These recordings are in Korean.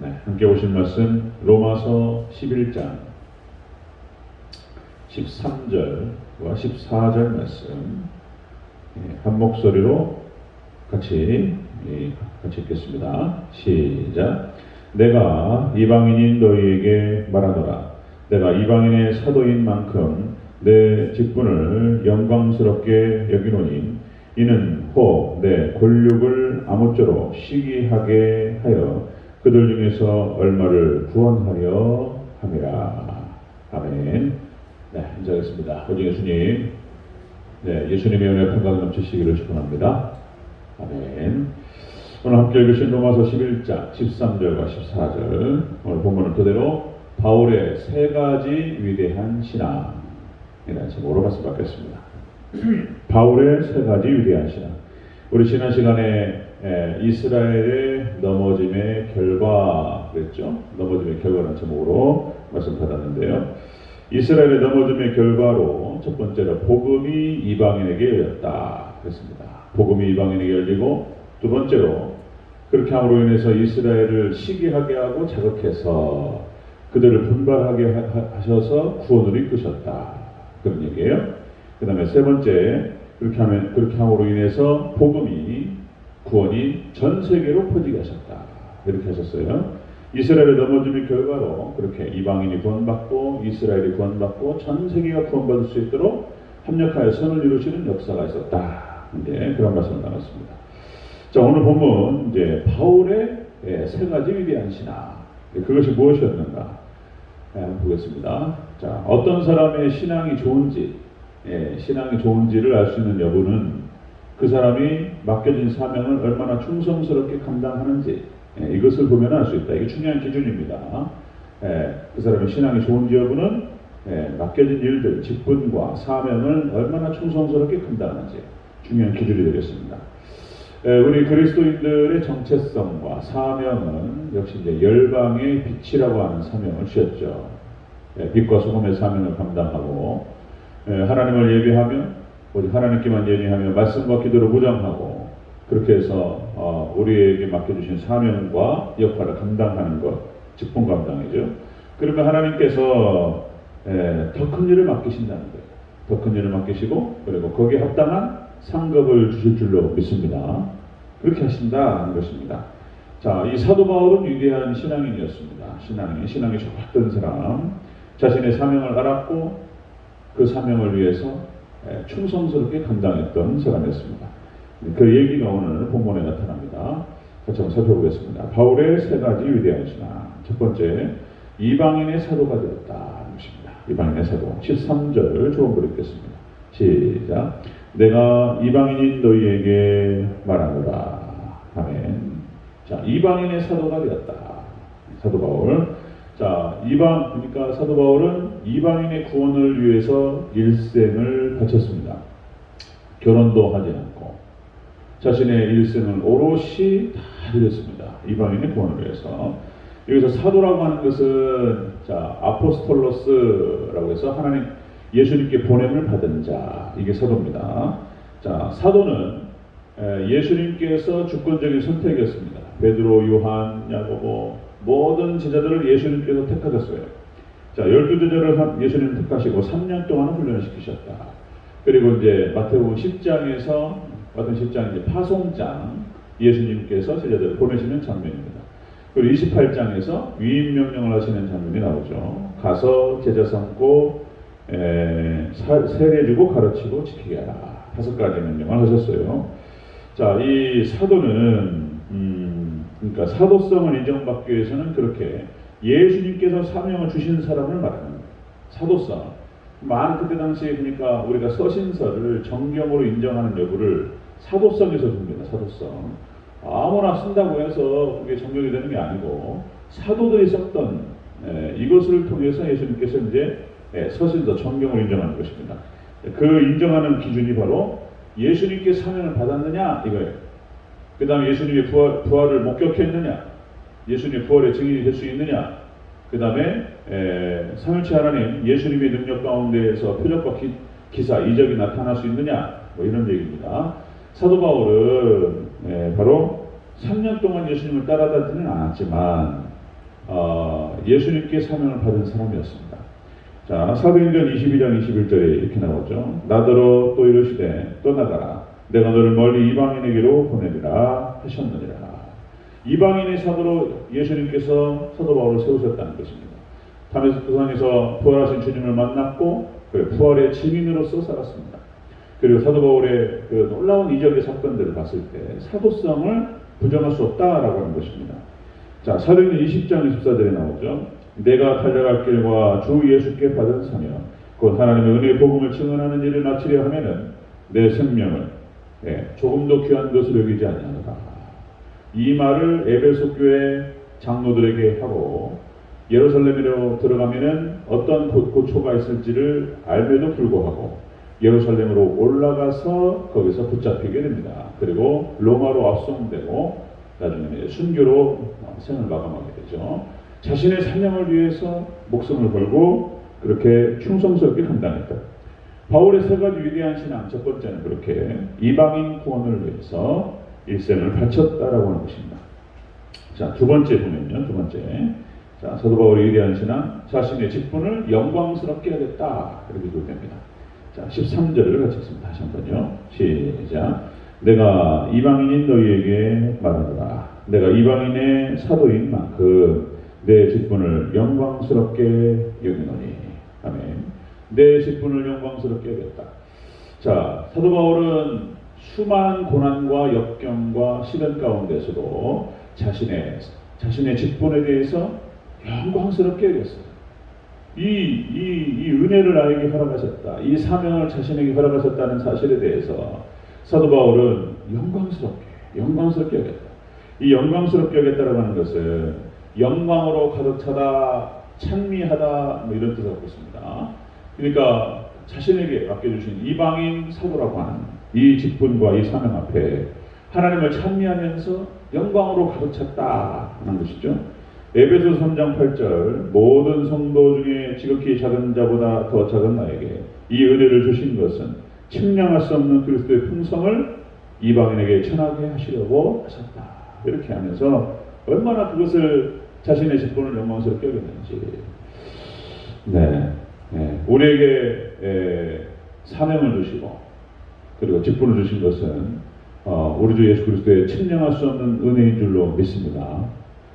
네, 함께 오신 말씀 로마서 11장 13절과 14절 말씀 예, 한 목소리로 같이 예, 같이 읽겠습니다. 시작. 내가 이방인인 너희에게 말하노라. 내가 이방인의 사도인 만큼 내 직분을 영광스럽게 여기노니 이는 혹 내 권력을 아무쪼록 시기하게 하여 그들 중에서 얼마를 구원하려 함이라. 아멘. 네, 인사하겠습니다. 오직 예수님, 네, 예수님의 은혜 평강 넘치시기를 축원합니다. 아멘. 오늘 함께 읽으신 로마서 11장 13절과 14절 오늘 본문은 그대로 바울의 세 가지 위대한 신앙이라는 제목으로 말씀 받겠습니다. 바울의 세 가지 위대한 신앙. 우리 지난 시간에 에, 이스라엘의 넘어짐의 결과 그랬죠? 넘어짐의 결과라는 제목으로 말씀 받았는데요. 이스라엘의 넘어짐의 결과로 첫 번째로 복음이 이방인에게 열렸다 그랬습니다. 복음이 이방인에게 열리고 두 번째로 그렇게 함으로 인해서 이스라엘을 시기하게 하고 자극해서 그들을 분발하게 하- 하셔서 구원으로 이끄셨다 그런 얘기예요. 그 다음에 세 번째 그렇게 하면 그렇게 함으로 인해서 복음이 구원이 전 세계로 퍼지게 하셨다 이렇게 하셨어요. 이스라엘의 넘어짐의 결과로 그렇게 이방인이 구원받고 이스라엘이 구원받고 전 세계가 구원받을 수 있도록 협력하여 선을 이루시는 역사가 있었다. 이제 그런 말씀을 나눴습니다. 자 오늘 본문 이제 바울의 예, 세 가지 위대한 신앙 그것이 무엇이었는가 예, 한번 보겠습니다. 자 어떤 사람의 신앙이 좋은지 예, 신앙이 좋은지를 알 수 있는 여부는 그 사람이 맡겨진 사명을 얼마나 충성스럽게 감당하는지 예, 이것을 보면 알 수 있다. 이게 중요한 기준입니다. 예, 그 사람의 신앙이 좋은지 여부는 예, 맡겨진 일들, 직분과 사명을 얼마나 충성스럽게 감당하는지 중요한 기준이 되겠습니다. 예, 우리 그리스도인들의 정체성과 사명은 역시 이제 열방의 빛이라고 하는 사명을 주셨죠. 예, 빛과 소금의 사명을 감당하고 예, 하나님을 예비하며 오직 하나님께만 예비하며 말씀과 기도로 무장하고 그렇게 해서 어, 우리에게 맡겨주신 사명과 역할을 감당하는 것 직분 감당이죠. 그러면 하나님께서 예, 더큰 일을 맡기신다는 거예요. 더 큰 일을 맡기시고 그리고 거기에 합당한 상급을 주실 줄로 믿습니다. 그렇게 하신다는 것입니다. 자, 이 사도 바울은 위대한 신앙인이었습니다. 신앙인, 신앙이 좋았던 사람, 자신의 사명을 알았고 그 사명을 위해서 예, 충성스럽게 감당했던 사람이었습니다. 그 얘기가 오늘 본문에 나타납니다. 같이 한번 살펴보겠습니다. 바울의 세 가지 위대한 신앙. 첫 번째, 이방인의 사도가 되었다는 것입니다. 이방인의 사도. 13절 조금을 읽겠습니다. 시작. 내가 이방인인 너희에게 말하노라. 아멘. 자, 이방인의 사도가 되었다. 사도 바울. 자, 이방, 그러니까 사도 바울은 이방인의 구원을 위해서 일생을 바쳤습니다. 결혼도 하지 않고, 자신의 일생을 오롯이 다 드렸습니다. 이방인의 구원을 위해서. 여기서 사도라고 하는 것은, 자, 아포스톨로스라고 해서 하나님, 예수님께 보냄을 받은 자, 이게 사도입니다. 자, 사도는 에, 예수님께서 주권적인 선택이었습니다. 베드로, 요한, 야고보 모든 제자들을 예수님께서 택하셨어요. 자, 열두 제자를 한- 예수님 택하시고 3년 동안 훈련을 시키셨다. 그리고 이제 마태복음 10장에서 같은 10장 이제 파송장 예수님께서 제자들을 보내시는 장면입니다. 그리고 28장에서 위임 명령을 하시는 장면이 나오죠. 가서 제자 삼고 에, 사- 세례주고 가르치고 지키게 하라. 다섯 가지 명령을 하셨어요. 자, 이 사도는 음, 그러니까 사도성을 인정받기 위해서는 그렇게 예수님께서 사명을 주신 사람을 말하는. 사도성. 많은 그때 당시에 그러니까 우리가 서신서를 정경으로 인정하는 여부를 사도성에서 줍니다. 사도성. 아무나 쓴다고 해서 그게 정경이 되는 게 아니고 사도들이 썼던 에, 이것을 통해서 예수님께서 이제 에, 서신서 정경을 인정하는 것입니다. 그 인정하는 기준이 바로 예수님께 사명을 받았느냐 이거예요. 그 다음에 예수님의 부활, 부활을 목격했느냐, 예수님의 부활의 증인이 될 수 있느냐, 그 다음에 삼일체 하나님 예수님의 능력 가운데에서 표적과 기, 기사, 이적이 나타날 수 있느냐, 뭐 이런 얘기입니다. 사도 바울은 에, 바로 3년 동안 예수님을 따라다니지는 않았지만 어, 예수님께 사명을 받은 사람이었습니다. 자, 사도행전 22장 21절에 이렇게 나오죠. 나더러 또 이르시되 떠나가라. 내가 너를 멀리 이방인에게로 보내리라 하셨느니라. 이방인의 사도로 예수님께서 사도 바울을 세우셨다는 것입니다. 부산에서 부활하신 주님을 만났고 그 부활의 증인으로서 살았습니다. 그리고 사도 바울의 그 놀라운 이적의 사건들을 봤을 때 사도성을 부정할 수 없다라고 하는 것입니다. 자, 사도행전 20장 24절에 나오죠. 내가 달려갈 길과 주 예수께 받은 사명, 곧 하나님의 은혜의 복음을 증언하는 일을 마치려 하면은 내 생명을 예, 조금도 귀한 것을 여기지 아니하노라. 이 말을 에베소 교회 장로들에게 하고 예루살렘으로 들어가면은 어떤 고- 고초가 있을지를 알매도 불구하고 예루살렘으로 올라가서 거기서 붙잡히게 됩니다. 그리고 로마로 압송되고 나중에 순교로 생을 마감하게 되죠. 자신의 사명을 위해서 목숨을 걸고 그렇게 충성스럽게 감당했다. 바울의 세 가지 위대한 신앙 첫 번째는 그렇게 이방인 구원을 위해서 일생을 바쳤다라고 하는 것입니다. 자, 두 번째 보면요. 두 번째. 자, 사도 바울의 위대한 신앙, 자신의 직분을 영광스럽게 하겠다. 이렇게 기록됩니다. 자, 13절을 같이 읽습니다. 다시 한 번요. 시작. 내가 이방인인 너희에게 말하노라. 내가 이방인의 사도인 만큼 내 직분을 영광스럽게 여기노니. 아멘. 내 직분을 영광스럽게 하겠다. 자, 사도 바울은 수많은 고난과 역경과 시련 가운데서도 자신의 자신의 직분에 대해서 영광스럽게 여겼어요. 이, 이, 이 은혜를 나에게 허락하셨다. 이 사명을 자신에게 허락하셨다는 사실에 대해서 사도 바울은 영광스럽게, 영광스럽게 여겼다. 이 영광스럽게 여겼다라고 하는 것은 영광으로 가득 차다, 찬미하다, 뭐 이런 뜻을 갖고 있습니다. 그러니까 자신에게 맡겨주신 이방인 사도라고 하는 이 직분과 이 사명 앞에 하나님을 찬미하면서 영광으로 가득 찼다 하는 것이죠. 에베소 3장 8절 모든 성도 중에 지극히 작은 자보다 더 작은 나에게 이 은혜를 주신 것은 측량할 수 없는 그리스도의 풍성을 이방인에게 전하게 하시려고 하셨다. 이렇게 하면서 얼마나 그것을 자신의 직분을 영광스럽게 여겼는지 네, 네. 우리에게 에, 사명을 주시고 그리고 직분을 주신 것은 어, 우리 주 예수 그리스도의 측량할 수 없는 은혜인 줄로 믿습니다.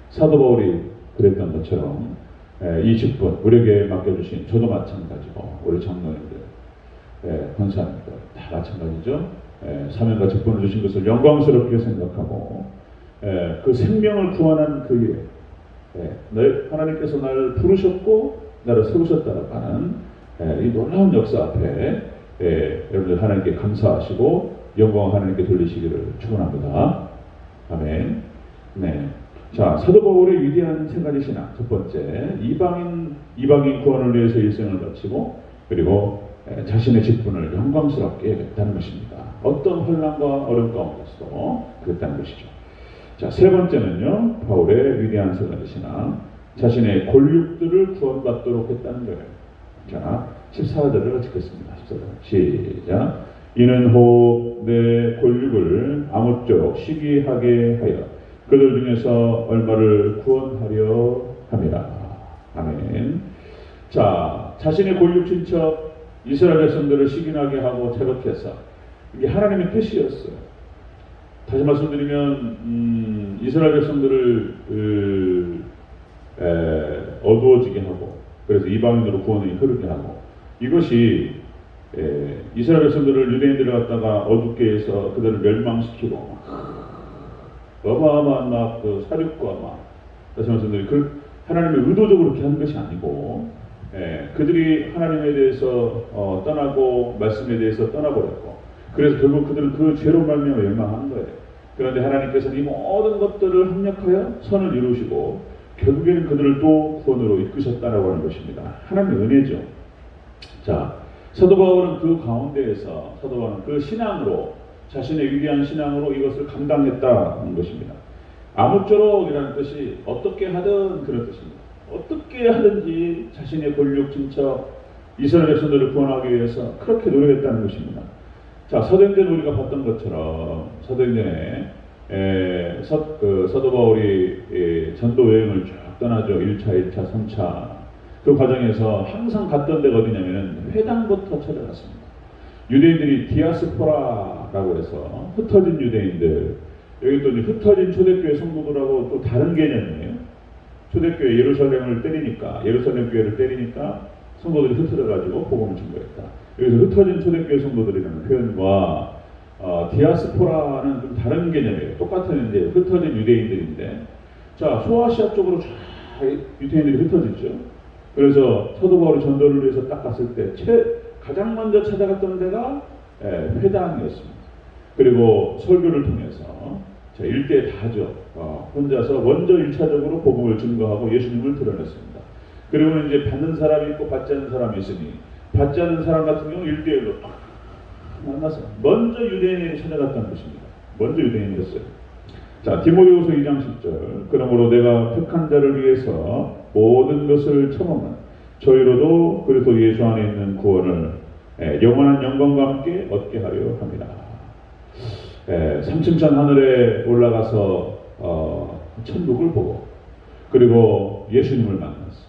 사도 바울이 그랬던 것처럼 에, 이 직분 우리에게 맡겨주신 저도 마찬가지고 우리 장로님들, 에, 권사님들 다 마찬가지죠. 에, 사명과 직분을 주신 것을 영광스럽게 생각하고 에, 그 생명을 구원한 그 일에 에, 너 하나님께서 나를 부르셨고 나를 에, 이 놀라운 역사 앞에 에, 여러분들 하나님께 감사하시고 영광 하나님께 돌리시기를 축원합니다. 아멘. 네. 자, 사도 바울의 위대한 세 가지 신앙. 첫 번째, 이방인 이방인 구원을 위해서 일생을 바치고 그리고 에, 자신의 직분을 영광스럽게 했다는 것입니다. 어떤 혼란과 어려움 가운데서도 그랬다는 것이죠. 자, 세 번째는요, 바울의 위대한 세 가지 신앙. 자신의 골육들을 구원받도록 했다는 거예요. 자, 14절을 찍겠습니다. 14절. 시작. 이는 혹내 골육을 아무쪼록 시기하게 하여 그들 중에서 얼마를 구원하려 함이라. 아멘. 자, 자신의 골육 친척 이스라엘 백성들을 시기하게 하고 퇴역해서 이게 하나님의 뜻이었어요. 다시 말씀드리면 음, 이스라엘 백성들을 그, 에, 어두워지게 하고 그래서 이방인으로 구원이 흐르게 하고 이것이 에, 이스라엘 백성들을 유대인들을 갖다가 어둡게 해서 그들을 멸망시키고 막 어마어마한 막 그 사륙과 막 다시 말씀드리면 그 하나님의 의도적으로 그렇게 하는 것이 아니고 에, 그들이 하나님에 대해서 어, 떠나고 말씀에 대해서 떠나버렸고 그래서 결국 그들은 그 죄로 말미암아 멸망한 거예요. 그런데 하나님께서는 이 모든 것들을 합력하여 선을 이루시고 결국에는 그들을 또 구원으로 이끄셨다라고 하는 것입니다. 하나님의 은혜죠. 자, 사도 바울은 그 가운데에서 사도 바울은 그 신앙으로 자신의 위대한 신앙으로 이것을 감당했다는 것입니다. 아무쪼록이라는 뜻이 어떻게 하든 그런 뜻입니다. 어떻게 하든지 자신의 권력 친척 이스라엘 백성들을 구원하기 위해서 그렇게 노력했다는 것입니다. 자, 서도행전 우리가 봤던 것처럼 서도행전에 에, 서, 그, 사도 바울이 에, 전도 여행을 쭉 떠나죠. 1차, 2차, 3차. 그 과정에서 항상 갔던 데가 어디냐면 회당부터 찾아갔습니다. 유대인들이 디아스포라라고 해서 흩어진 유대인들 여기 또 흩어진 초대교회 성도들하고 또 다른 개념이에요. 초대교회 예루살렘을 때리니까 예루살렘 교회를 때리니까 성도들이 흩어져가지고 복음을 증거했다. 여기서 흩어진 초대교회 성도들이라는 표현과 어, 디아스포라는 좀 다른 개념이에요. 똑같은 이제 흩어진 유대인들인데 자 소아시아 쪽으로 쫙 유대인들이 흩어졌죠. 그래서 사도 바울이 전도를 위해서 딱 갔을 때 최, 가장 먼저 찾아갔던 데가 예, 회당이었습니다. 그리고 설교를 통해서 자, 일대 다죠. 어, 혼자서 먼저 일차적으로 복음을 증거하고 예수님을 드러냈습니다. 그리고는 이제 받는 사람이 있고 받지 않는 사람이 있으니 받지 않는 사람 같은 경우 일대일로 만나서 먼저 유대인이 찾아갔다는 것입니다. 먼저 유대인이었어요. 자, 디모데후서 2장 10절. 그러므로 내가 택한 자를 위해서 모든 것을 처먹는 저희로도 그리스도 예수 안에 있는 구원을 예, 영원한 영광과 함께 얻게 하려 합니다. 예, 삼층천 하늘에 올라가서 어, 천국을 보고 그리고 예수님을 만났어.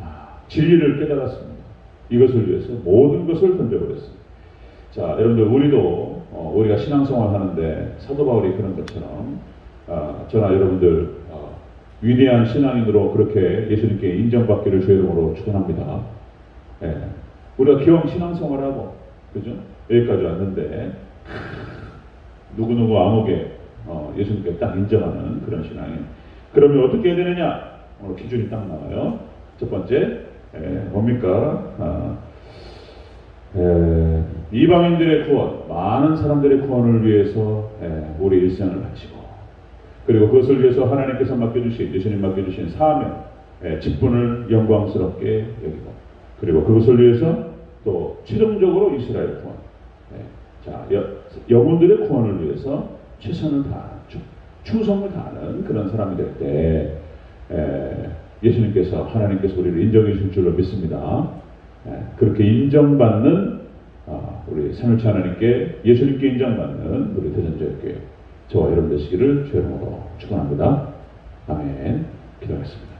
아, 진리를 깨달았습니다. 이것을 위해서 모든 것을 던져버렸습니다. 자, 여러분들 우리도 어, 우리가 신앙생활 하는데 사도 바울이 그런 것처럼 아, 저나 여러분들 어, 위대한 신앙인으로 그렇게 예수님께 인정받기를 주의 이름으로 축원합니다. 예, 우리가 기왕 신앙생활하고 그죠? 여기까지 왔는데 누구누구 암흑에 어, 예수님께 딱 인정하는 그런 신앙인. 그러면 어떻게 해야 되느냐? 오늘 기준이 딱 나와요. 첫 번째, 에, 뭡니까? 아, 에, 이방인들의 구원, 많은 사람들의 구원을 위해서 에, 우리 일생을 바치고, 그리고 그것을 위해서 하나님께서 맡겨주신, 예수님 맡겨주신 사명, 에, 직분을 영광스럽게 여기고, 그리고 그것을 위해서 또 최종적으로 이스라엘 구원, 에, 자, 여, 영혼들의 구원을 위해서 최선을 다하는, 추- 충성을 다하는 그런 사람이 될 때, 에, 예수님께서, 하나님께서 우리를 인정해 주실 줄로 믿습니다. 에, 그렇게 인정받는, 아, 우리 삼일차 하나님께, 예수님께 인정받는 우리 대전제교회, 저와 여러분 되시기를 주의 이름으로 축원합니다. 아멘. 기도하겠습니다.